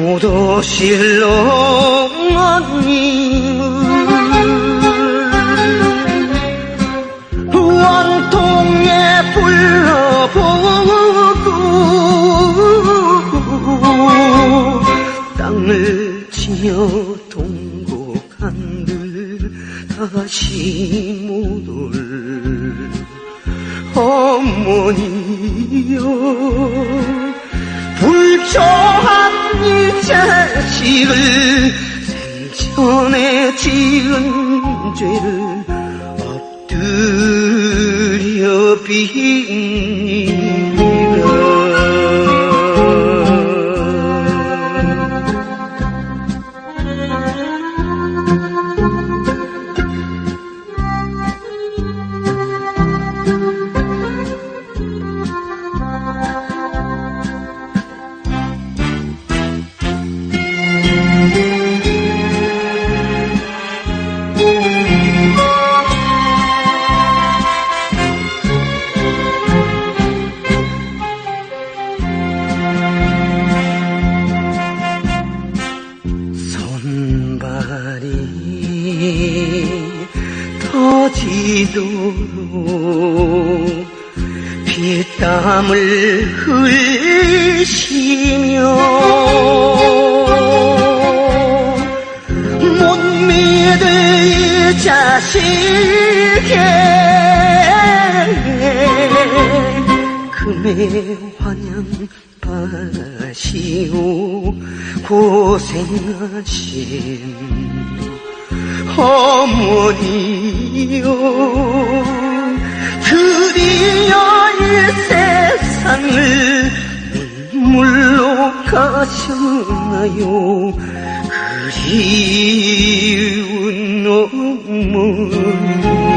못 오실 어머님을 원통에 불러보고 땅을 치며 동곡한들 다시 못 올 어머 니여 불초한 이 자식을 생전에 지은 죄를 엎드려 빕니 지도록 피땀을 흘리시며 못 믿을 이 자식의 금의 환영 바시오. 고생하신 어머니요. 드디어 이 세상을 눈물로 가셨나요? 그리운 어머니